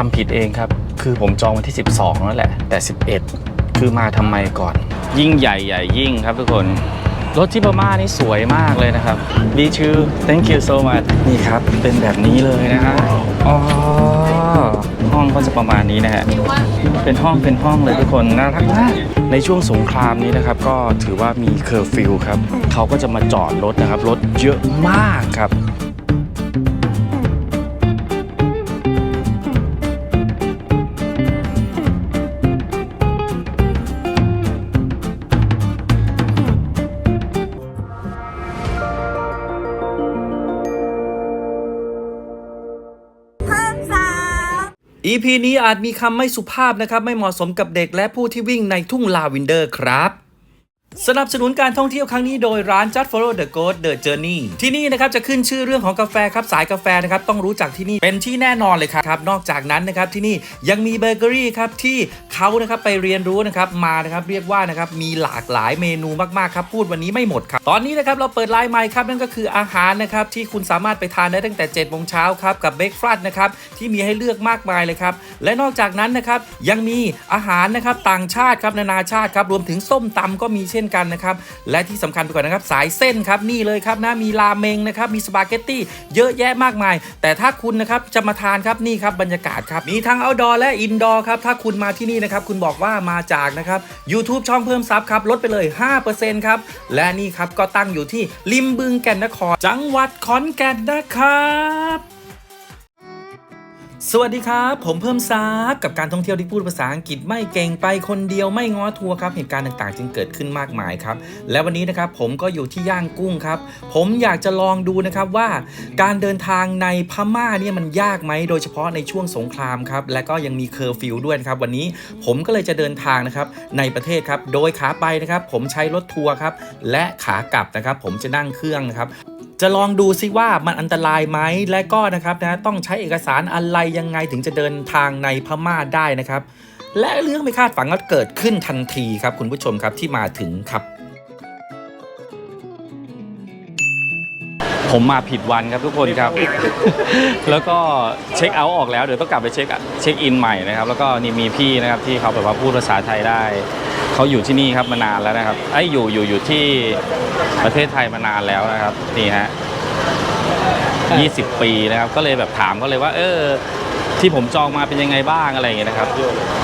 จำผิดเองครับ คือผมจองวันที่ 12แล้วแหละ แต่ 11 คือมาทำไมก่อน ยิ่งใหญ่ใหญ่ยิ่งครับทุกคน รถที่พม่านี่สวยมากเลยนะครับดีชู thank you so much นี่ครับ เป็นแบบนี้เลยนะฮะอ๋อห้องก็จะประมาณนี้นะฮะ เป็นห้องเป็นห้องเลยทุกคนน่ารักมากในช่วงสงครามนี้นะครับ ก็ถือว่ามีเคอร์ฟิวครับ เขาก็จะมาจอดรถนะครับ รถเยอะมากครับ EP นี้อาจมีคำไม่สุภาพนะครับ ไม่เหมาะสมกับเด็กและผู้ที่วิ่งในทุ่งลาวินเดอร์ครับ สนับสนุนการท่องเที่ยวครั้งนี้โดยร้าน Just Follow the Ghost The Journey ที่นี่นะครับจะขึ้นชื่อเรื่องของกาแฟครับสายกาแฟนะครับต้องรู้จักที่นี่เป็นที่แน่นอนเลยครับนอกจากนั้นนะครับที่นี่ยังมีเบเกอรี่ครับที่เขานะครับไปเรียนรู้นะครับมานะครับเรียกว่านะครับมีหลากหลายเมนูมากๆครับพูดวันนี้ไม่หมดครับตอนนี้นะครับเราเปิดไลน์ใหม่ครับนั่นก็คืออาหารนะครับที่คุณสามารถไปทานได้ตั้งแต่7จ็ดโมงเช้าครับกับเบรกฟาสต์นะครับที่มีให้เลือกมากมายเลยครับและนอกจากนั้นนะครับยังมีอาหารนะครับต่างชาติครับนานาชาติครับรวมถึงส้มตำก็มีเช่นกันนะครับ และที่สำคัญไปกว่านะครับสายเส้นครับนี่เลยครับนะมีราเมงนะครับมีสปาเกตตี้เยอะแยะมากมาย แต่ถ้าคุณนะครับจะมาทานครับนี่ครับบรรยากาศครับมีทั้ง outdoor และ indoor ครับถ้าคุณมาที่นี่นะครับคุณบอกว่ามาจากนะครับ YouTube ช่องเพิ่มซับครับลดไปเลย 5%ครับและนี่ครับก็ตั้งอยู่ที่ริมบึงแก่นนคร จังหวัดขอนแก่นนะครับ สวัสดีครับ ผมเพิ่มซับกับการท่องเที่ยวที่พูดภาษาอังกฤษไม่เก่งไปคนเดียวไม่ง้อทัวร์ครับเหตุการณ์ต่างๆ จึงเกิดขึ้นมากมายครับ และวันนี้นะครับผมก็อยู่ที่ย่างกุ้งครับ ผมอยากจะลองดูนะครับว่า การเดินทางในพม่าเนี่ยมันยากไหมโดยเฉพาะในช่วงสงครามครับและก็ยังมีเคอร์ฟิวด้วยนะครับวันนี้ผมก็เลยจะเดินทางนะครับในประเทศครับโดยขาไปนะครับผมใช้รถทัวร์ครับและขากลับนะครับผมจะนั่งเครื่องนะครับ จะลองดูซิว่ามันอันตรายไหมและก็นะครับนะต้องใช้เอกสารอะไรยังไงถึงจะเดินทางในพม่าได้นะครับ และเรื่องไม่คาดฝันก็เกิดขึ้นทันทีครับคุณผู้ชมครับที่มาถึงครับ ผมมาผิดวันครับทุกคนครับ แล้วก็เช็คเอาท์ออกแล้วเดี๋ยวต้องกลับไปเช็คเช็คอินใหม่นะครับ แล้วก็นี่มีพี่นะครับที่เขาแบบว่าพูดภาษาไทยได้ เขาอยู่ที่นี่ครับมานานแล้วนะครับไอ้ยอยู่อยู่อยู่ที่ประเทศไทยมานานแล้วนะครับนี่ฮะ20ปีนะครับ ก็เลยแบบถามเขาเลยว่า เออที่ผมจองมาเป็นยังไงบ้างอะไรอย่างเงี้ยนะครับ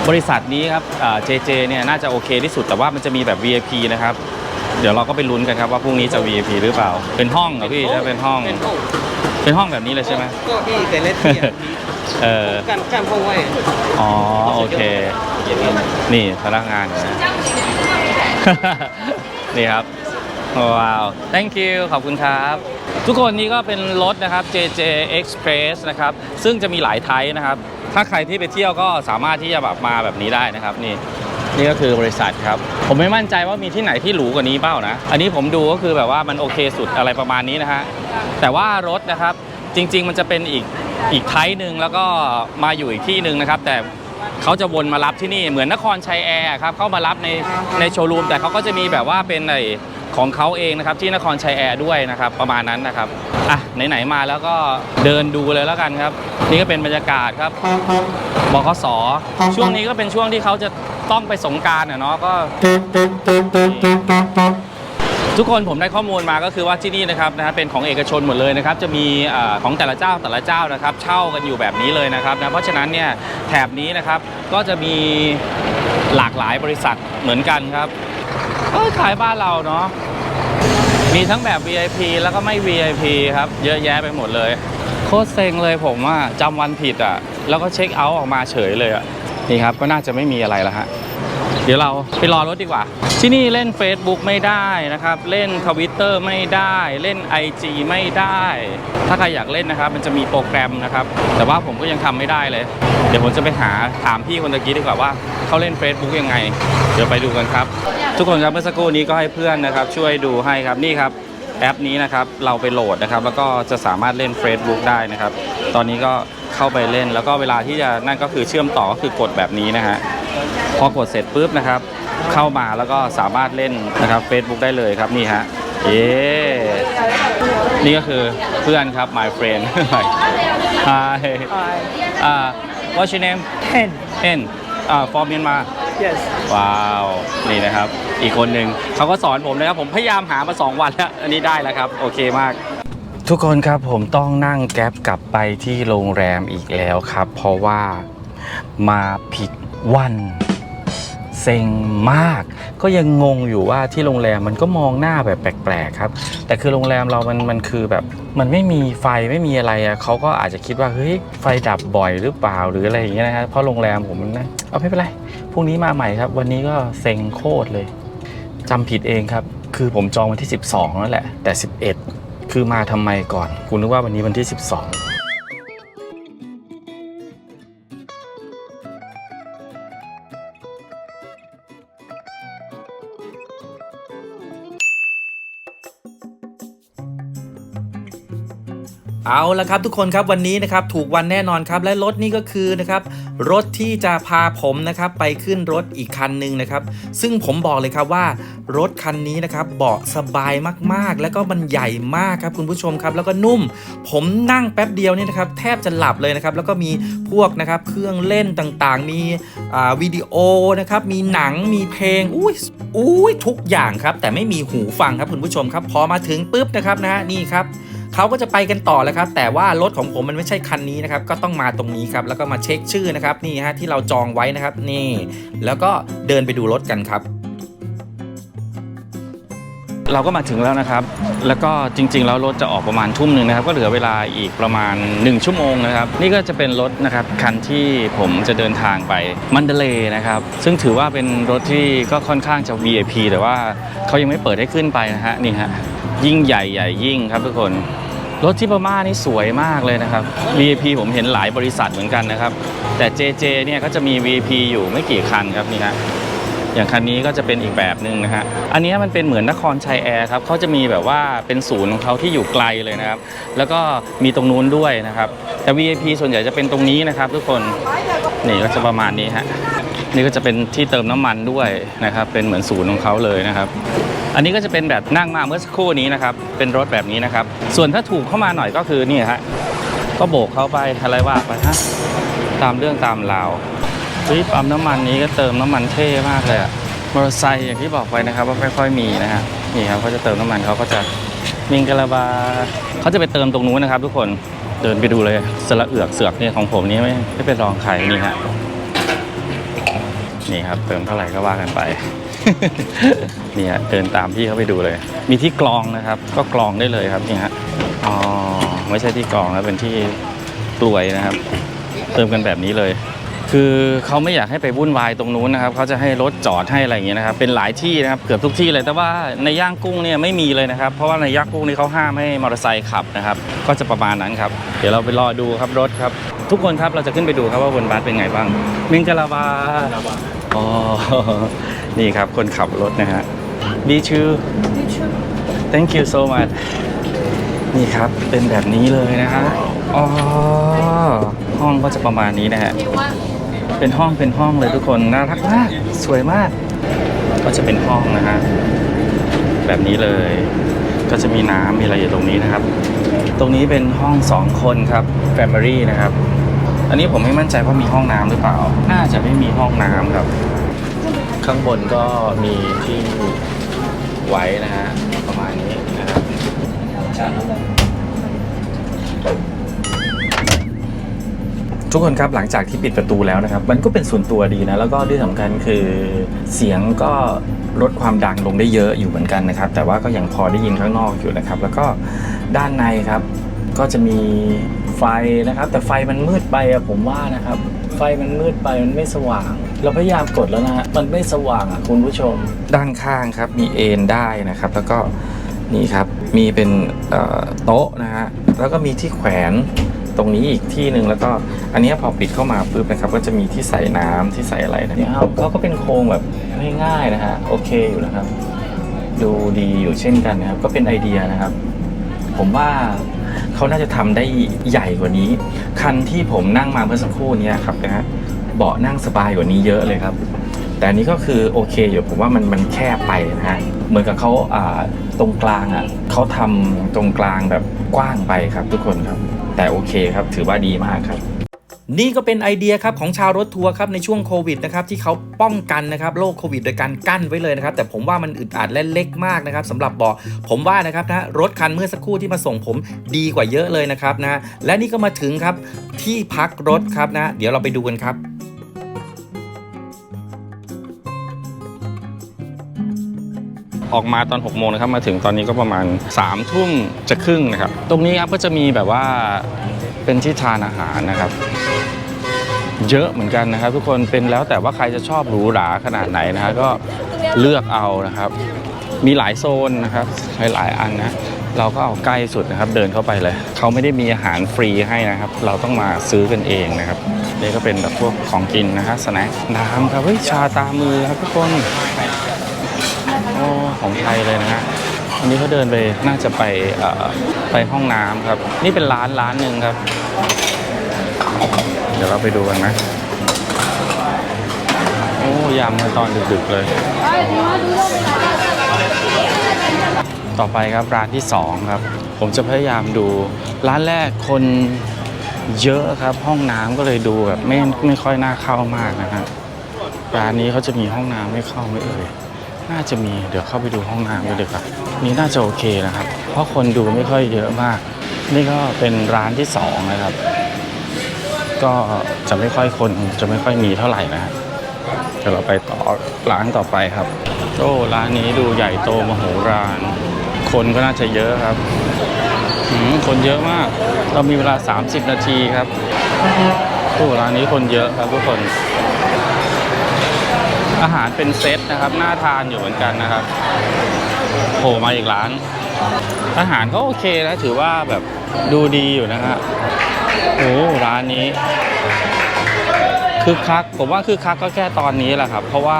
บริษัทนี้ครับเจเจเนี่ยน่าจะโอเคที่สุดแต่ว่ามันจะมีแบบ VIP นะครับ เดี๋ยวเราก็ไปลุ้นกันครับว่าพรุ่งนี้จะ VIP หรือเปล่า เป็นห้องเหรอพี่ถ้าเป็นห้อง เป็นห้องเป็นห้องแบบนี้เลยใช่ไหมก็ที่แต่ละที่อะมี เออกั้นกั้นห้องไว้อ๋อโอเค นี่พนักงานนะนี่ครับว้าว thank you ขอบคุณครับ ทุกคนนี่ก็เป็นรถนะครับ JJ Express นะครับ ซึ่งจะมีหลายไทป์นะครับ ถ้าใครที่ไปเที่ยวก็สามารถที่จะแบบมาแบบนี้ได้นะครับนี่นี่ก็คือบริษัทครับ ผมไม่มั่นใจว่ามีที่ไหนที่หรูกว่านี้เปล่านะ อันนี้ผมดูก็คือแบบว่ามันโอเคสุดอะไรประมาณนี้นะฮะ แต่ว่ารถนะครับจริง ๆ มันจะเป็นอีก อีกไทป์หนึ่งแล้วก็มาอยู่อีกที่หนึ่งนะครับ แต่เขาจะวนมารับที่นี่เหมือนนครชัยแอร์ครับเข้ามารับในในโชว์รูมแต่เขาก็จะมีแบบว่าเป็นไอของเขาเองนะครับที่นครชัยแอร์ด้วยนะครับประมาณนั้นนะครับอะไหนๆมาแล้วก็เดินดูเลยแล้วกันครับ นี่ก็เป็นบรรยากาศครับบขสช่วงนี้ก็เป็นช่วงที่เขาจะต้องไปสงกรารอะเนาะก็ ทุกคนผมได้ข้อมูลมาก็คือว่าที่นี่นะครับนะฮะเป็นของเอกชนหมดเลยนะครับจะมีเออของแต่ละเจ้าแต่ละเจ้านะครับเช่ากันอยู่แบบนี้เลยนะครับนะเพราะฉะนั้นเนี่ยแถบนี้นะครับก็จะมีหลากหลายบริษัทเหมือนกันครับก็ขายบ้านเราเนาะมีทั้งแบบ VIP แล้วก็ไม่ VIP ครับเยอะแยะไปหมดเลย โคตรเซ็งเลยผมว่าจำวันผิดอะแล้วก็เช็คเอาท์ออกมาเฉยเลยอะนี่ครับก็น่าจะไม่มีอะไรแล้วฮะเดี๋ยวเราไปรอรถดีกว่า ที่นี่เล่น Facebook ไม่ได้นะครับ เล่นทวิตเตอร์ไม่ได้ เล่น IG ไม่ได้ ถ้าใครอยากเล่นนะครับ มันจะมีโปรแกรมนะครับ แต่ว่าผมก็ยังทำไม่ได้เลย เดี๋ยวผมจะไปหาถามพี่คนตะกี้ดีกว่าว่าเขาเล่น Facebook ยังไง เดี๋ยวไปดูกันครับ ทุกคนครับเมื่อสักครู่นี้ก็ให้เพื่อนนะครับ ช่วยดูให้ครับนี่ครับแอปนี้นะครับเราไปโหลดนะครับ แล้วก็จะสามารถเล่น Facebook ได้นะครับ ตอนนี้ก็เข้าไปเล่นแล้วก็เวลาที่จะนั่นก็คือเชื่อมต่อก็คือกดแบบนี้นะฮะพอกดเสร็จปุ๊บนะครับ เข้ามาแล้วก็สามารถเล่นนะครับ Facebook ได้เลยครับนี่ฮะเย้นี่ก็คือเพื่อนครับ my friend Hi อ่า What's your name Ten. Hen อ่า from Myanmar Yes. ว้าว นี่นะครับ อีกคนหนึ่งเขาก็สอนผมนะครับ ผมพยายามหามา 2 วันแล้ว อันนี้ได้แล้วครับ โอเคมาก ทุกคนครับผมต้องนั่งแก๊ปกลับไปที่โรงแรมอีกแล้วครับ เพราะว่ามาผิดวัน เซ็งมาก ก็ยังงงอยู่ว่าที่โรงแรมมันก็มองหน้าแบบแปลกๆครับ แต่คือโรงแรมเรามันมันคือแบบมันไม่มีไฟไม่มีอะไรอะเขาก็อาจจะคิดว่าเฮ้ยไฟดับบ่อยหรือเปล่าหรืออะไรอย่างเงี้ยนะครับเพราะโรงแรมผมนะเอาไม่เป็นไรพรุ่งนี้มาใหม่ครับ วันนี้ก็เซ็งโคตรเลยจำผิดเองครับ คือผมจองวันที่ 12นั่นแหละแต่ 11 คือมาทำไมก่อนคุณนึกว่าวันนี้วันที่ 12 เอาละครับทุกคนครับวันนี้นะครับถูกวันแน่นอนครับและรถนี่ก็คือนะครับรถที่จะพาผมนะครับไปขึ้นรถอีกคันหนึ่งนะครับ ซึ่งผมบอกเลยครับว่ารถคันนี้นะครับเบาะสบายมากๆ แล้วก็มันใหญ่มากครับคุณผู้ชมครับ แล้วก็นุ่ม ผมนั่งแป๊บเดียวนี่นะครับแทบจะหลับเลยนะครับแล้วก็มีพวกนะครับเครื่องเล่นต่างๆ มีวิดีโอนะครับมีหนังมีเพลงอุ้ยอุ้ยทุกอย่างครับแต่ไม่มีหูฟังครับคุณผู้ชมครับพอมาถึงปุ๊บนะครับนะฮะนี่ครับ เขาก็จะไปกันต่อแล้วครับ แต่ว่ารถของผมมันไม่ใช่คันนี้นะครับ ก็ต้องมาตรงนี้ครับ แล้วก็มาเช็คชื่อนะครับ นี่ฮะที่เราจองไว้นะครับ นี่ แล้วก็เดินไปดูรถกันครับ เราก็มาถึงแล้วนะครับ แล้วก็จริง ๆ แล้วรถจะออกประมาณทุ่มหนึ่งนะครับ ก็เหลือเวลาอีกประมาณ 1 ชั่วโมงนะครับ นี่ก็จะเป็นรถนะครับคันที่ผมจะเดินทางไปมันเดเลยนะครับ ซึ่งถือว่าเป็นรถที่ก็ค่อนข้างจะ VIP แต่ว่าเขายังไม่เปิดให้ขึ้นไปนะฮะนี่ฮะ ยิ่งใหญ่ใหญ่ยิ่งครับทุกคน รถที่พม่านี่สวยมากเลยนะครับ VIP ผมเห็นหลายบริษัทเหมือนกันนะครับ แต่ JJ เนี่ยก็จะมี VIP อยู่ไม่กี่คันครับนี่ฮะอย่างคันนี้ก็จะเป็นอีกแบบหนึ่งนะฮะ อันนี้มันเป็นเหมือนนครชัยแอร์ครับเขาจะมีแบบว่าเป็นศูนย์ของเขาที่อยู่ไกลเลยนะครับ แล้วก็มีตรงนู้นด้วยนะครับ แต่ VIP ส่วนใหญ่จะเป็นตรงนี้นะครับ ทุกคน นี่ก็จะประมาณนี้ฮะ นี่ก็จะเป็นที่เติมน้ำมันด้วยนะครับ เป็นเหมือนศูนย์ของเขาเลยนะครับ อันนี้ก็จะเป็นแบบนั่งมาเมื่อสักครู่นี้นะครับ เป็นรถแบบนี้นะครับ ส่วนถ้าถูกเข้ามาหน่อยก็คือนี่ฮะก็โบกเข้าไปอะไรว่าไปฮะตามเรื่องตามราวเฮ้ยปั๊มน้ำมันนี้ก็เติมน้ำมันเท่มากเลยอะมอเตอร์ไซค์อย่างที่บอกไปนะครับว่าไม่ค่อยมีนะฮะนี่ครับเขาจะเติมน้ำมันเขาก็จะมิงกะลาบาเขาจะไปเติมตรงนู้นนะครับ ทุกคนเดินไปดูเลยสระเอือกเสือกเนี่ยของผมนี่ไม่ไม่เป็นรองใครนี่ฮะนี่ครับเติมเท่าไหร่ก็ว่ากันไป นี่ฮะเดินตามพี่เขาไปดูเลย มีที่กรองนะครับ ก็กรองได้เลยครับนี่ฮะอ๋อไม่ใช่ที่กรองแล้วเป็นที่กลวยนะครับ เติมกันแบบนี้เลย คือเขาไม่อยากให้ไปวุ่นวายตรงนู้นนะครับเขาจะให้รถจอดให้อะไรอย่างเงี้ยนะครับ เป็นหลายที่นะครับเกือบทุกที่เลยแต่ว่าในย่างกุ้งเนี่ยไม่มีเลยนะครับ เพราะว่าในย่างกุ้งนี่เขาห้ามให้มอเตอร์ไซค์ขับนะครับ ก็จะประมาณนั้นครับเดี๋ยวเราไปรอดูครับรถครับ ทุกคนครับเราจะขึ้นไปดูครับว่าบนบัสเป็นไงบ้างมิงกะลาบา อ๋อ นี่ครับคนขับรถนะฮะบีชู thank you so much นี่ครับเป็นแบบนี้เลยนะฮะ อ๋อ ห้องก็จะประมาณนี้นะฮะ เป็นห้องเป็นห้องเลยทุกคนน่ารักมาก สวยมาก ก็จะเป็นห้องนะฮะ แบบนี้เลย ก็จะมีน้ำมีอะไรอยู่ตรงนี้นะครับ ตรงนี้เป็นห้องสองคนครับ Family นะครับ อันนี้ผมไม่มั่นใจว่ามีห้องน้ำหรือเปล่า น่าจะไม่มีห้องน้ำครับ ข้างบนก็มีที่ไว้นะฮะประมาณนี้นะครับทุกคนครับหลังจากที่ปิดประตูแล้วนะครับ มันก็เป็นส่วนตัวดีนะ แล้วก็ที่สำคัญคือเสียงก็ลดความดังลงได้เยอะอยู่เหมือนกันนะครับ แต่ว่าก็ยังพอได้ยินข้างนอกอยู่นะครับ แล้วก็ด้านในครับ ก็จะมีไฟนะครับ แต่ไฟมันมืดไปอะผมว่านะครับ ไฟมันมืดไปมันไม่สว่าง เราพยายามกดแล้วนะมันไม่สว่างอะคุณผู้ชม ด้านข้างครับมีเอนได้นะครับ แล้วก็นี่ครับมีเป็นโต๊ะนะฮะแล้วก็มีที่แขวนตรงนี้อีกที่หนึ่งแล้วก็อันนี้พอปิดเข้ามาปุ๊บนะครับ ก็จะมีที่ใส่น้ำที่ใส่อะไรนะเนี่ยครับเขาก็เป็นโครงแบบง่ายๆนะฮะโอเคอยู่นะครับ ดูดีอยู่เช่นกันนะครับ ก็เป็นไอเดียนะครับ ผมว่า เขาน่าจะทำได้ใหญ่กว่านี้ คันที่ผมนั่งมาเมื่อสักครู่นี้ครับนะฮะเบาะนั่งสบายกว่านี้เยอะเลยครับ แต่นี้ก็คือโอเคอยู่ผมว่ามันมันแคบไปนะฮะเหมือนกับเขาอ่าตรงกลางอะเขาทำตรงกลางแบบกว้างไปครับทุกคนครับ แต่โอเคครับถือว่าดีมากครับ นี่ก็เป็นไอเดียครับของชาวรถทัวร์ครับในช่วงโควิดนะครับที่เขาป้องกันนะครับโรคโควิดโดยการกั้นไว้เลยนะครับ แต่ผมว่ามันอึดอัดและเล็กมากนะครับสำหรับเบาะผมว่านะครับนะรถคันเมื่อสักครู่ที่มาส่งผมดีกว่าเยอะเลยนะครับนะและนี่ก็มาถึงครับที่พักรถครับนะ เดี๋ยวเราไปดูกันครับออกมาตอน6โมงนะครับมาถึงตอนนี้ก็ประมาณ3ทุ่มจะครึ่งนะครับ ตรงนี้ครับก็จะมีแบบว่าเป็นที่ทานอาหารนะครับ เยอะเหมือนกันนะครับ ทุกคนเป็นแล้วแต่ว่าใครจะชอบหรูหราขนาดไหนนะฮะก็เลือกเอานะครับ มีหลายโซนนะครับหลายๆอันนะเราก็เอาใกล้สุดนะครับเดินเข้าไปเลย เขาไม่ได้มีอาหารฟรีให้นะครับ เราต้องมาซื้อกันเองนะครับนี่ก็เป็นแบบพวกของกินนะฮะสแน็คน้ำครับเฮ้ยชาตามือครับทุกคนโอ้ของไทยเลยนะฮะวันนี้เขาเดินไปน่าจะไปเอ่อไปห้องน้ำครับ นี่เป็นร้านร้านหนึ่งครับ เดี๋ยวเราไปดูกันนะ โอ้ยำมาตอนดึกๆเลย ต่อไปครับร้านที่สองครับ ผมจะพยายามดู ร้านแรกคนเยอะครับห้องน้ำก็เลยดูแบบไม่ไม่ค่อยน่าเข้ามากนะฮะร้านนี้เขาจะมีห้องน้ำไม่เข้าไม่เอ่ยน่าจะมีเดี๋ยวเข้าไปดูห้องน้ำกันดีกว่านี่น่าจะโอเคนะครับ เพราะคนดูไม่ค่อยเยอะมาก นี่ก็เป็นร้านที่สองนะครับ ก็จะไม่ค่อยคนจะไม่ค่อยมีเท่าไหร่นะฮะเดี๋ยวเราไปต่อร้านต่อไปครับโอ้ร้านนี้ดูใหญ่โตมโหฬารคนก็น่าจะเยอะครับอืมคนเยอะมาก เรามีเวลา 30 นาทีครับโอ้ร้านนี้คนเยอะครับทุกคน อาหารเป็นเซตนะครับ น่าทานอยู่เหมือนกันนะครับโผล่มาอีกร้าน อาหารก็โอเคนะถือว่าแบบดูดีอยู่นะฮะโอ้ร้านนี้คือคักผมว่าคือคักก็แค่ตอนนี้แหละครับ เพราะว่า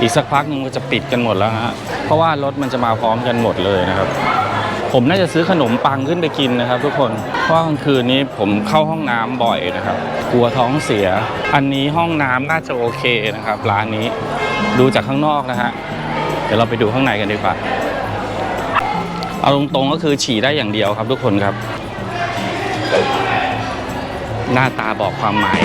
อีกสักพักหนึงมันจะปิดกันหมดแล้วฮะเพราะว่ารถมันจะมาพร้อมกันหมดเลยนะครับ ผมน่าจะซื้อขนมปังขึ้นไปกินนะครับ ทุกคนเพราะกลางคืนนี้ผมเข้าห้องน้ำบ่อยนะครับ กลัวท้องเสีย อันนี้ห้องน้ำน่าจะโอเคนะครับร้านนี้ดูจากข้างนอกนะฮะเดี๋ยวเราไปดูข้างในกันดีกว่า เอาตรงๆก็คือฉี่ได้อย่างเดียวครับทุกคนครับ หน้าตาบอกความหมาย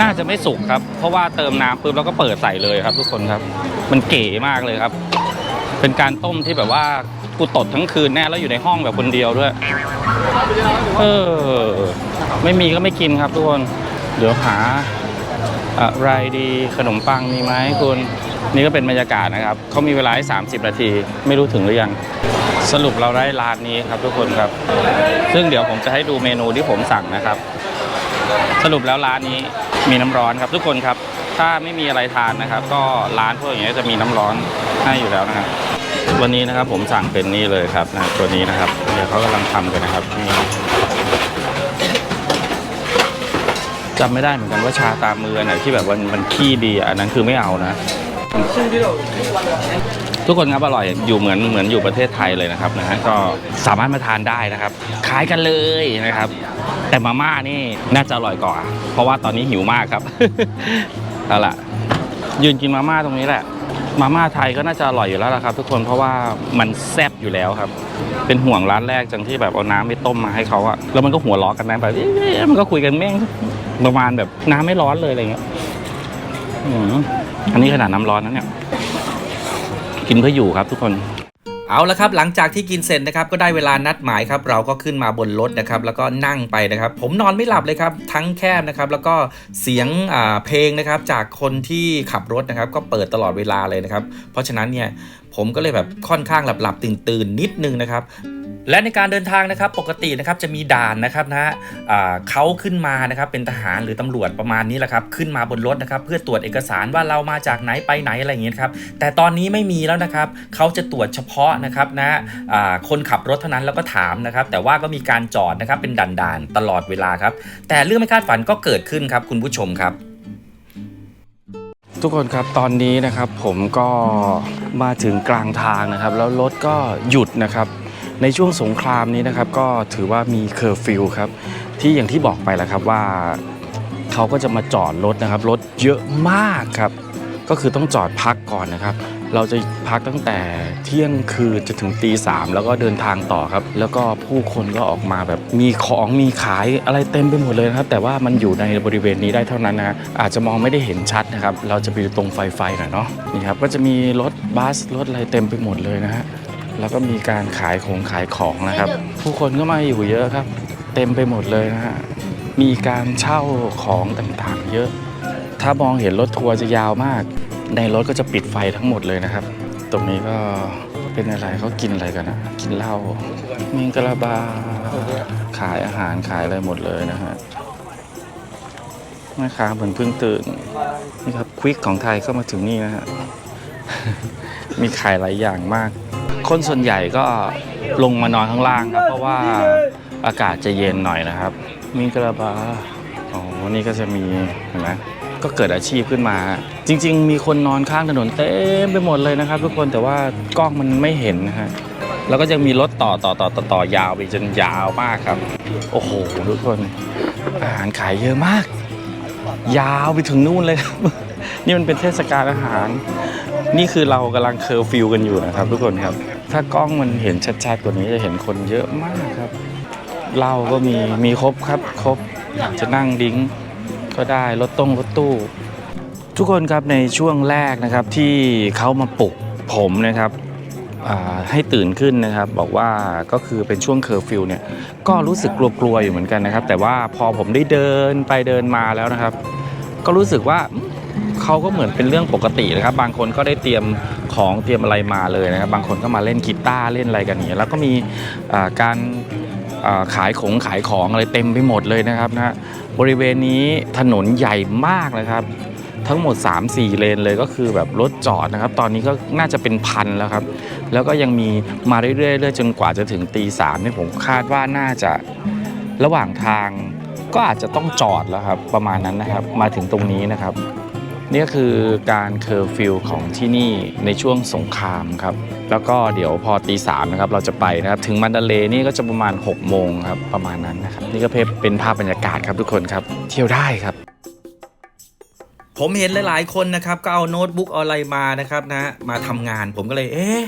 น่าจะไม่สุกครับ เพราะว่าเติมน้ำปุ๊บแล้วก็เปิดใส่เลยครับทุกคนครับ มันเก๋มากเลยครับ เป็นการต้มที่แบบว่ากูตดทั้งคืนแน่แล้วอยู่ในห้องแบบคนเดียวด้วย เออ ไม่มีก็ไม่กินครับทุกคน เดี๋ยวหาอะไรดีขนมปังมีไหมคุณ นี่ก็เป็นบรรยากาศนะครับ เขามีเวลาให้ 30 นาที ไม่รู้ถึงหรือยัง สรุปเราได้ร้านนี้ครับทุกคนครับ ซึ่งเดี๋ยวผมจะให้ดูเมนูที่ผมสั่งนะครับ สรุปแล้วร้านนี้มีน้ำร้อนครับทุกคนครับ ถ้าไม่มีอะไรทานนะครับ ก็ร้านพวกอย่างเงี้ยจะมีน้ำร้อนให้อยู่แล้วนะครับวันนี้นะครับผมสั่งเป็นนี่เลยครับนะตัวนี้นะครับเดี๋ยวเขากำลังทำกันนะครับนี่จำไม่ได้เหมือนกันว่าชาตามมือไหนที่แบบมันมันขี้ดีอันนั้นคือไม่เอานะ ทุกคนครับอร่อยอยู่เหมือนเหมือนอยู่ประเทศไทยเลยนะครับนะฮะก็สามารถมาทานได้นะครับคล้ายกันเลยนะครับ แต่มาม่านี่น่าจะอร่อยกว่า เพราะว่าตอนนี้หิวมากครับ เอาล่ะ ยืนกินมาม่าตรงนี้แหละ มาม่าไทยก็น่าจะอร่อยอยู่แล้วละครับ ทุกคนเพราะว่ามันแซ่บอยู่แล้วครับ เป็นห่วงร้านแรกจังที่แบบเอาน้ำไปต้มมาให้เขาอะแล้วมันก็หัวล้อกันนะแบบเอ๊ะมันก็คุยกันแม่งประมาณแบบน้ำไม่ร้อนเลยอะไรเงี้ยอืมอันนี้ขนาดน้ำร้อนนะเนี่ย กินเพื่ออยู่ครับทุกคน เอาละครับหลังจากที่กินเสร็จนะครับก็ได้เวลานัดหมายครับเราก็ขึ้นมาบนรถนะครับแล้วก็นั่งไปนะครับ ผมนอนไม่หลับเลยครับทั้งแคบนะครับแล้วก็เสียงเพลงนะครับจากคนที่ขับรถนะครับก็เปิดตลอดเวลาเลยนะครับ เพราะฉะนั้นเนี่ยผมก็เลยแบบค่อนข้างหลับหลับตื่นตื่นๆนิดนึงนะครับ และในการเดินทางนะครับปกตินะครับจะมีด่านนะครับนะฮะเขาขึ้นมานะครับเป็นทหารหรือตำรวจประมาณนี้แหละครับขึ้นมาบนรถนะครับเพื่อตรวจเอกสารว่าเรามาจากไหนไปไหนอะไรอย่างเงี้ยครับแต่ตอนนี้ไม่มีแล้วนะครับเขาจะตรวจเฉพาะนะครับนะอ่าคนขับรถเท่านั้นแล้วก็ถามนะครับแต่ว่าก็มีการจอดนะครับเป็นด่านๆตลอดเวลาครับแต่เรื่องไม่คาดฝันก็เกิดขึ้นครับคุณผู้ชมครับทุกคนครับตอนนี้นะครับผมก็มาถึงกลางทางนะครับ แล้วรถก็หยุดนะครับ ในช่วงสงครามนี้นะครับก็ถือว่ามีเคอร์ฟิวครับที่อย่างที่บอกไปแล้วครับว่าเขาก็จะมาจอดรถนะครับรถเยอะมากครับก็คือต้องจอดพักก่อนนะครับ เราจะพักตั้งแต่เที่ยงคืนจนถึงตีสามแล้วก็เดินทางต่อครับ แล้วก็ผู้คนก็ออกมาแบบมีของมีขายอะไรเต็มไปหมดเลยนะครับ แต่ว่ามันอยู่ในบริเวณนี้ได้เท่านั้นนะอาจจะมองไม่ได้เห็นชัดนะครับ เราจะไปดูตรงไฟไฟหน่อยเนาะนี่ครับก็จะมีรถบัสรถอะไรเต็มไปหมดเลยนะฮะ แล้วก็มีการขายของขายของนะครับ ผู้คนก็มาอยู่เยอะครับ เต็มไปหมดเลยนะฮะมีการเช่าของต่างๆ เยอะ ถ้ามองเห็นรถทัวร์จะยาวมาก ในรถก็จะปิดไฟทั้งหมดเลยนะครับ ตรงนี้ก็เป็นอะไรเขากินอะไรกันนะกินเหล้ามีกระบาขายอาหารขายอะไรหมดเลยนะฮะแม่ค้าเหมือนเพิ่งตื่นนี่ครับควิกของไทยก็มาถึงนี่นะฮะมีขายหลายอย่างมาก คนส่วนใหญ่ก็ลงมานอนข้างล่างครับ เพราะว่าอากาศจะเย็นหน่อยนะครับ มีกระบาอ๋อนี่ก็จะมีเห็นไหมก็เกิดอาชีพขึ้นมา จริง ๆ มีคนนอนข้างถนนเต็มไปหมดเลยนะครับ ทุกคนแต่ว่ากล้องมันไม่เห็นนะฮะแล้วก็จะมีรถต่อต่อต่อต่อต่อยาวไปจนยาวมากครับ โอ้โหทุกคนอาหารขายเยอะมาก ยาวไปถึงนู่นเลยครับ นี่มันเป็นเทศกาลอาหาร นี่คือเรากำลังเคอร์ฟิวกันอยู่นะครับ ทุกคนครับ ถ้ากล้องมันเห็นชัดๆกว่านี้จะเห็นคนเยอะมากครับเหล้าก็มีมีครบครับครบอยากจะนั่งดิ้งก็ได้รถต้งรถตู้ ทุกคนครับในช่วงแรกนะครับที่เขามาปลุกผมนะครับให้ตื่นขึ้นนะครับ บอกว่าก็คือเป็นช่วงเคอร์ฟิวเนี่ยก็รู้สึกกลัวๆอยู่เหมือนกันนะครับ แต่ว่าพอผมได้เดินไปเดินมาแล้วนะครับ ก็รู้สึกว่าเขาก็เหมือนเป็นเรื่องปกตินะครับ บางคนก็ได้เตรียม ของเตรียมอะไรมาเลยนะครับ บางคนก็มาเล่นกีตาร์เล่นอะไรกันอย่างเงี้ยแล้วก็มีการขายของขายของอะไรเต็มไปหมดเลยนะครับนะบริเวณนี้ถนนใหญ่มากนะครับ ทั้งหมด 3-4 เลนเลยก็คือแบบรถจอดนะครับ ตอนนี้ก็น่าจะเป็นพันแล้วครับ แล้วก็ยังมีมาเรื่อยๆเรื่อยจนกว่าจะถึงตีสามเนี่ยผมคาดว่าน่าจะระหว่างทางก็อาจจะต้องจอดแล้วครับ ประมาณนั้นนะครับ มาถึงตรงนี้นะครับ นี่ก็คือการเคอร์ฟิวของที่นี่ในช่วงสงครามครับ แล้วก็เดี๋ยวพอตีสามนะครับเราจะไปนะครับ ถึงมันดาเลนี่ก็จะประมาณ 6 โมงครับ ประมาณนั้นนะครับ นี่ก็เป็นภาพบรรยากาศครับทุกคนครับ เที่ยวได้ครับ ผมเห็นหลาย ๆ คนนะครับ ก็เอาโน้ตบุ๊กอะไรมานะครับนะ มาทำงานผมก็เลย เอ๊ะ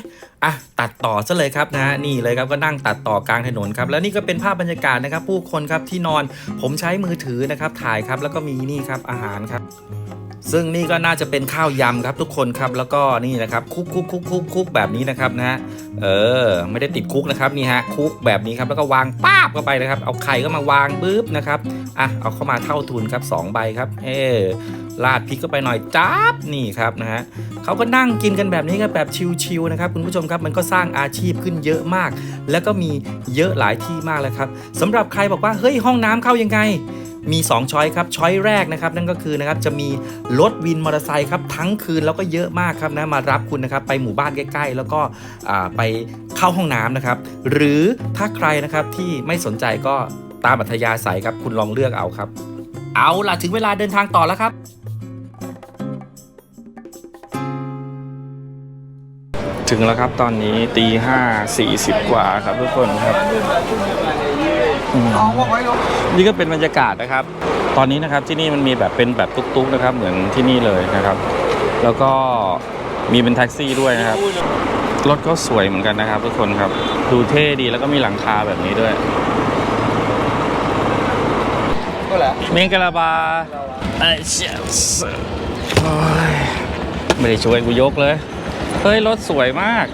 อะตัดต่อซะเลยครับนะนี่เลยครับก็นั่งตัดต่อกลางถนนครับแล้วนี่ก็เป็นภาพบรรยากาศนะครับ ผู้คนครับที่นอนผมใช้มือถือนะครับถ่ายครับแล้วก็มีนี่ครับอาหารครับ ซึ่งนี่ก็น่าจะเป็นข้าวยำครับทุกคนครับแล้วก็นี่นะครับคุกคุกคุกคุกคุกแบบนี้นะครับนะฮะเออไม่ได้ติดคุกนะครับนี่ฮะคุกแบบนี้ครับแล้วก็วางป้าบเข้าไปนะครับ เอาไข่ก็มาวางบึ๊บนะครับอะเอาเข้ามาเท่าทุนครับสองใบครับเออลาดพริกเข้าไปหน่อยจ้าบนี่ครับนะฮะเขาก็นั่งกินกันแบบนี้กันแบบชิวๆนะครับคุณผู้ชมครับมันก็สร้างอาชีพขึ้นเยอะมาก แล้วก็มีเยอะหลายที่มากเลยครับสำหรับใครบอกว่าเฮ้ยห้องน้ำเข้ายังไง มี 2 ช้อยครับ ช้อยแรกนะครับนั่นก็คือนะครับจะมีรถวินมอเตอร์ไซค์ครับทั้งคืนแล้วก็เยอะมากครับนะมารับคุณนะครับไปหมู่บ้านใกล้ๆ แล้วก็ไปเข้าห้องน้ำนะครับ หรือถ้าใครนะครับที่ไม่สนใจก็ตามอัธยาศัยครับคุณลองเลือกเอาครับ เอาล่ะถึงเวลาเดินทางต่อแล้วครับถึงแล้วครับตอนนี้ตีห้าสี่สิบกว่าครับทุกคนครับ อืมนี่ก็เป็นบรรยากาศนะครับ ตอนนี้นะครับที่นี่มันมีแบบเป็นแบบตุ๊กๆนะครับ เหมือนที่นี่เลยนะครับ แล้วก็มีเป็นแท็กซี่ด้วยนะครับ รถก็สวยเหมือนกันนะครับ ทุกคนครับ ดูเท่ดีแล้วก็มีหลังคาแบบนี้ด้วยก็แหละเมงกะลาบาไอเชี่ยโอ้ยไม่ได้ช่วยกูยกเลย เฮ้ย รถสวยมาก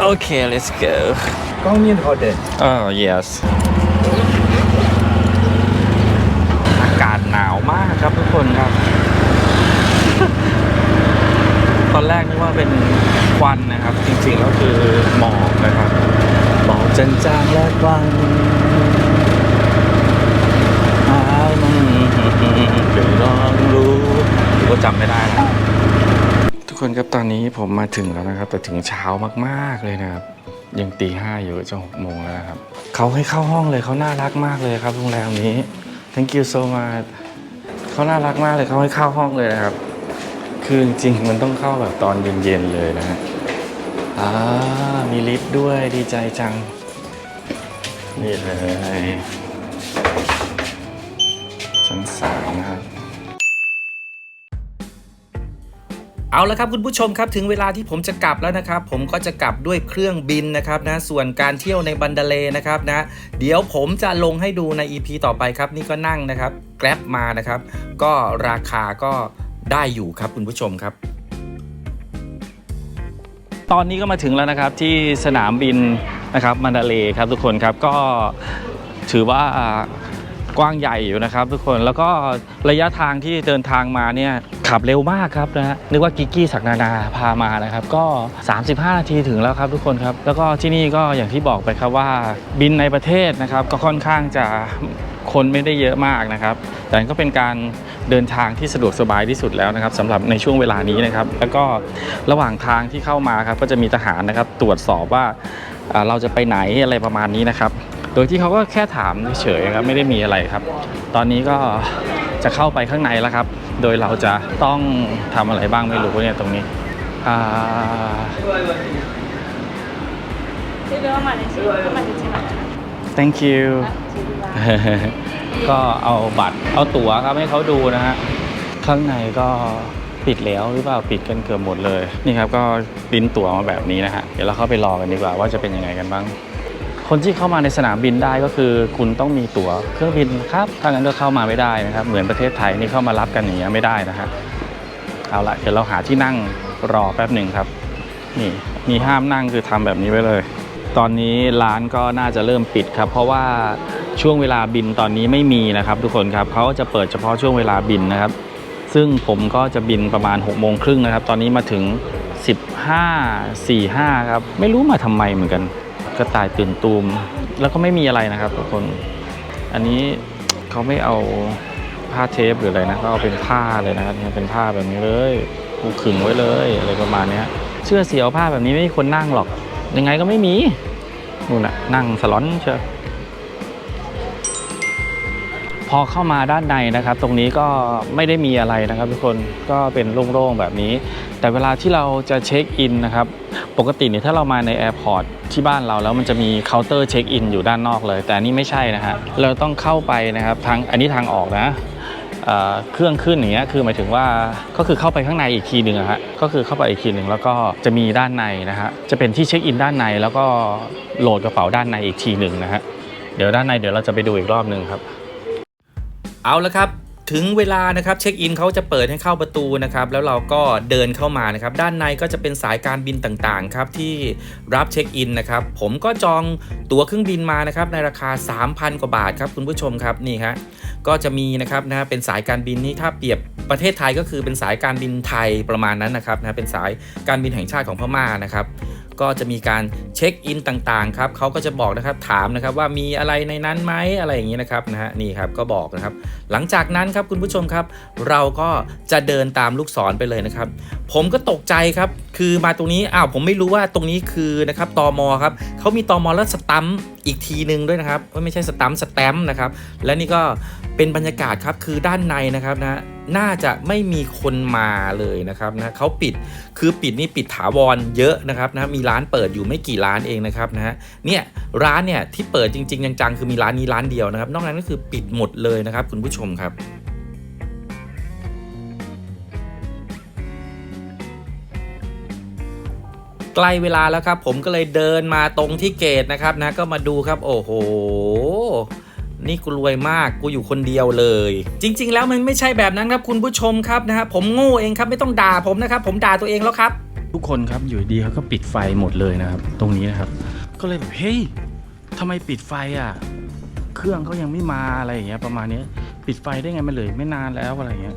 โอเค let's go ก้องเมียนพอเด่น oh yes อากาศหนาวมากครับทุกคนครับ ตอนแรกนึกว่าเป็นควันนะครับ จริงๆแล้วคือหมอกนะครับ หมอกจางๆและควันหายมันเดี๋ยวลองรู้ก็จำไม่ได้แล้วทุ กคนครับตอนนี้ผมมาถึงแล้วนะครับ แต่ถึงเช้ามากๆเลยนะครับ ยังตีห้าอยู่จะหกโมงแล้วครับเขาให้เข้าห้องเลยเขาน่ารักมากเลยครับโรงแรมนี้ thank you so much เขาน่ารักมากเลยเขาให้เข้าห้องเลยนะครับ คือจริงๆมันต้องเข้าแบบตอนเย็นๆเลยนะฮะอ่ามีลิฟต์ด้วยดีใจจัง นี่เลย เอาละครับคุณผู้ชมครับถึงเวลาที่ผมจะกลับแล้วนะครับ ผมก็จะกลับด้วยเครื่องบินนะครับนะส่วนการเที่ยวในบันดาเลนะครับนะเดี๋ยวผมจะลงให้ดูใน EP ต่อไปครับ นี่ก็นั่งนะครับแกร็บมานะครับ ก็ราคาก็ได้อยู่ครับคุณผู้ชมครับ ตอนนี้ก็มาถึงแล้วนะครับที่สนามบินนะครับมันดาเลครับทุกคนครับก็ถือว่า กว้างใหญ่อยู่นะครับ ทุกคนแล้วก็ระยะทางที่เดินทางมาเนี่ยขับเร็วมากครับนะฮะนึกว่ากิกกี้ศักนานาพามานะครับ ก็ 35 นาทีถึงแล้วครับทุกคนครับ แล้วก็ที่นี่ก็อย่างที่บอกไปครับว่าบินในประเทศนะครับ ก็ค่อนข้างจะคนไม่ได้เยอะมากนะครับ แต่ก็เป็นการเดินทางที่สะดวกสบายที่สุดแล้วนะครับสำหรับในช่วงเวลานี้นะครับ แล้วก็ระหว่างทางที่เข้ามาครับก็จะมีทหารนะครับ ตรวจสอบว่าอ่าเราจะไปไหนอะไรประมาณนี้นะครับ โดยที่เขาก็แค่ถามเฉยครับไม่ได้มีอะไรครับ ตอนนี้ก็จะเข้าไปข้างในแล้วครับ โดยเราจะต้องทำอะไรบ้างไม่รู้เนี่ยตรงนี้อ่า thank you ก็เอาบัตรเอาตั๋วครับให้เขาดูนะฮะ ข้างในก็ปิดแล้วหรือเปล่าปิดกันเกือบหมดเลย นี่ครับก็ปริ้นตั๋วมาแบบนี้นะฮะ เดี๋ยวเราเข้าไปรอกันดีกว่าว่าจะเป็นยังไงกันบ้าง คนที่เข้ามาในสนามบินได้ก็คือ คุณต้องมีตั๋วเครื่องบินครับถ้างั้นก็เข้ามาไม่ได้นะครับ เหมือนประเทศไทยนี่เข้ามารับกันอย่างเงี้ยไม่ได้นะฮะเอาละเดี๋ยวเราหาที่นั่งรอแป๊บหนึ่งครับ นี่มีห้ามนั่งคือทำแบบนี้ไว้เลย ตอนนี้ร้านก็น่าจะเริ่มปิดครับ เพราะว่าช่วงเวลาบินตอนนี้ไม่มีนะครับทุกคนครับเขาจะเปิดเฉพาะช่วงเวลาบินนะครับ ซึ่งผมก็จะบินประมาณ6กโมงครึ่งนะครับ ตอนนี้มาถึง 15 45ครับไม่รู้มาทำไมเหมือนกัน ก็ตายตื่นตูม แล้วก็ไม่มีอะไรนะครับทุกคน อันนี้เขาไม่เอาผ้าเทปหรืออะไรนะเขาเอาเป็นผ้าเลยนะครับเนี่ยเป็นผ้าแบบนี้เลยผูขึงไว้เลยอะไรประมาณนี้เชื่อเสียวผ้าแบบนี้ไม่มีคนนั่งหรอก ยังไงก็ไม่มีนู่นน่ะนั่งสลอนเชียว พอเข้ามาด้านในนะครับ ตรงนี้ก็ไม่ได้มีอะไรนะครับทุกคนก็เป็นโล่งๆแบบนี้ แต่เวลาที่เราจะเช็คอินนะครับ ปกติเนี่ยถ้าเรามาในแอร์พอร์ตที่บ้านเราแล้วมันจะมีเคาน์เตอร์เช็คอินอยู่ด้านนอกเลย แต่อันนี่ไม่ใช่นะฮะเราต้องเข้าไปนะครับทางอันนี้ทางออกนะเเครื่องขึ้นอย่างเงี้ยคือหมายถึงว่าก็คือเข้าไปข้างในอีกทีหนึ่งอะฮะก็คือเข้าไปอีกทีหนึ่งแล้วก็จะมีด้านในนะฮะจะเป็นที่เช็คอินด้านในแล้วก็โหลดกระเป๋าด้านในอีกทีหนึ่งนะฮะเดี๋ยวด้านในเดี๋ยวเราจะไปดูอีกรอบหนึ่งครับ เอาละครับถึงเวลานะครับเช็คอินเขาจะเปิดให้เข้าประตูนะครับแล้วเราก็เดินเข้ามานะครับด้านในก็จะเป็นสายการบินต่างๆครับที่รับเช็คอินนะครับผมก็จองตั๋วเครื่องบินมานะครับในราคา 3,000 กว่าบาทครับคุณผู้ชมครับนี่ฮะก็จะมีนะครับนะเป็นสายการบินนี่ถ้าเปรียบประเทศไทยก็คือเป็นสายการบินไทยประมาณนั้นนะครับนะเป็นสายการบินแห่งชาติของพม่านะครับ ก็จะมีการเช็คอินต่างๆครับเขาก็จะบอกนะครับถามนะครับว่ามีอะไรในนั้นไหมอะไรอย่างนี้นะครับนะฮะนี่ครับก็บอกนะครับ หลังจากนั้นครับคุณผู้ชมครับ เราก็จะเดินตามลูกศรไปเลยนะครับ ผมก็ตกใจครับ คือมาตรงนี้อ้าวผมไม่รู้ว่าตรงนี้คือนะครับตอมอครับเขามีตอมอแล้วสตัมอีกทีหนึ่งด้วยนะครับว่าไม่ใช่สตัมสแตมป์นะครับและนี่ก็เป็นบรรยากาศครับคือด้านในนะครับนะน่าจะไม่มีคนมาเลยนะครับนะเขาปิดคือปิดนี่ปิดถาวรเยอะนะครับนะมีร้านเปิดอยู่ไม่กี่ร้านเองนะครับนะฮะเนี่ยร้านเนี่ยที่เปิดจริงๆจังๆคือมีร้านนี้ร้านเดียวนะครับ นอกนั้นก็คือปิดหมดเลยนะครับ คุณผู้ชมครับ ใกล้เวลาแล้วครับ ผมก็เลยเดินมาตรงที่เกตนะครับนะก็มาดูครับ โอ้โหนี่กูรวยมากกูอยู่คนเดียวเลย จริง ๆ แล้วมันไม่ใช่แบบนั้นครับคุณผู้ชมครับนะฮะผมโง่เองครับไม่ต้องด่าผมนะครับ ผมด่าตัวเองแล้วครับ ทุกคนครับอยู่ดีเขาก็ปิดไฟหมดเลยนะครับ ตรงนี้นะครับ ก็เลยแบบเฮ้ยทำไมปิดไฟอะ เครื่องเขายังไม่มาอะไรอย่างเงี้ยประมาณนี้ปิดไฟได้ไงมันเลยไม่นานแล้วอะไรอย่างเงี้ย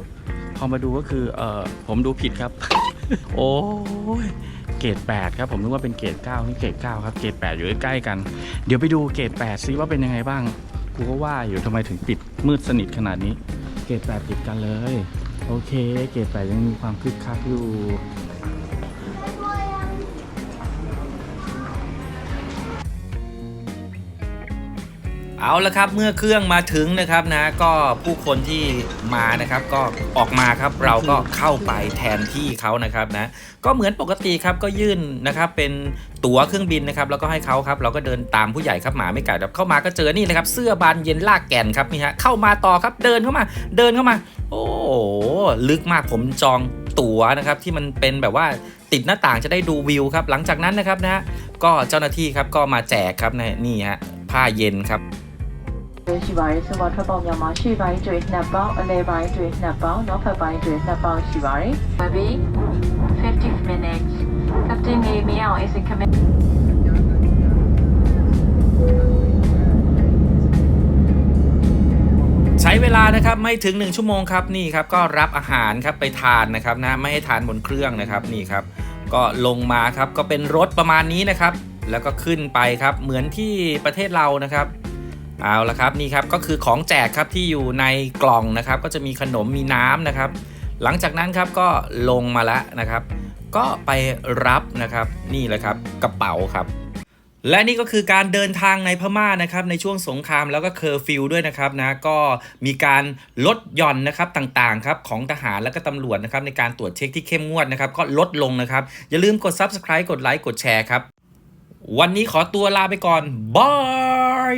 พอมาดูก็คือเออผมดูผิดครับ โอ้ย เกรด8ครับผมนึกว่าเป็นเกรด9นี่เกรด9ครับเกรด8อยู่ใกล้ๆกัน เดี๋ยวไปดูเกรด8ซิว่าเป็นยังไงบ้างกูก็ว่าอยู่ทำไมถึงปิดมืดสนิทขนาดนี้ เกรด8ติดกันเลย โอเค เกรด8ยังมีความคึกคักอยู่ เอาละครับเมื่อเครื่องมาถึงนะครับนะก็ผู้คนที่มานะครับก็ออกมาครับเราก็เข้าไปแทนที่เขานะครับนะก็เหมือนปกติครับก็ยื่นนะครับเป็นตั๋วเครื่องบินนะครับแล้วก็ให้เขาครับเราก็เดินตามผู้ใหญ่ครับหมาไม่กัดครับเข้ามาก็เจอนี่นะครับเสื้อบานเย็นลากแก่นครับนี่ฮะเข้ามาต่อครับเดินเข้ามา เดินเข้ามา โอ้โหลึกมากผมจองตั๋วนะครับที่มันเป็นแบบว่าติดหน้าต่างจะได้ดูวิวครับหลังจากนั้นนะครับนะก็เจ้าหน้าที่ครับก็มาแจกครับนะนี่ฮะผ้าเย็นครับ ရှိပါတယ်ဆိုတော့ထွက်ပေါက်များမှာရှေ့ပိုင်းကျွေးနှစ်ပေါင်းအလယ်ပိုင်းကျွေးနှစ်ပေါင်းနောက်ဖက်ပိုင်းကျွေးနှစ်ပေါင်းရှိပါတယ် Maybe 50 minutes Captain May Meow is a commit ใช้เวลานะครับไม่ถึง 1 ชั่วโมงครับนี่ครับก็รับอาหารครับไปทานนะครับนะไม่ให้ทานบนเครื่องนะครับนี่ครับ ก็ลงมาครับก็เป็นรถประมาณนี้นะครับ แล้วก็ขึ้นไปครับเหมือนที่ประเทศเรานะครับ เอาละครับนี่ครับก็คือของแจกครับที่อยู่ในกล่องนะครับ ก็จะมีขนมมีน้ำนะครับ หลังจากนั้นครับก็ลงมาแล้วนะครับ ก็ไปรับนะครับนี่เลยครับกระเป๋าครับ และนี่ก็คือการเดินทางในพม่านะครับในช่วงสงครามแล้วก็เคอร์ฟิวด้วยนะครับนะก็มีการลดหย่อนนะครับต่างๆครับของทหารและก็ตำรวจนะครับในการตรวจเช็คที่เข้มงวดนะครับก็ลดลงนะครับ อย่าลืมกด Subscribe กดไลค์กดแชร์ครับ วันนี้ขอตัวลาไปก่อนบาย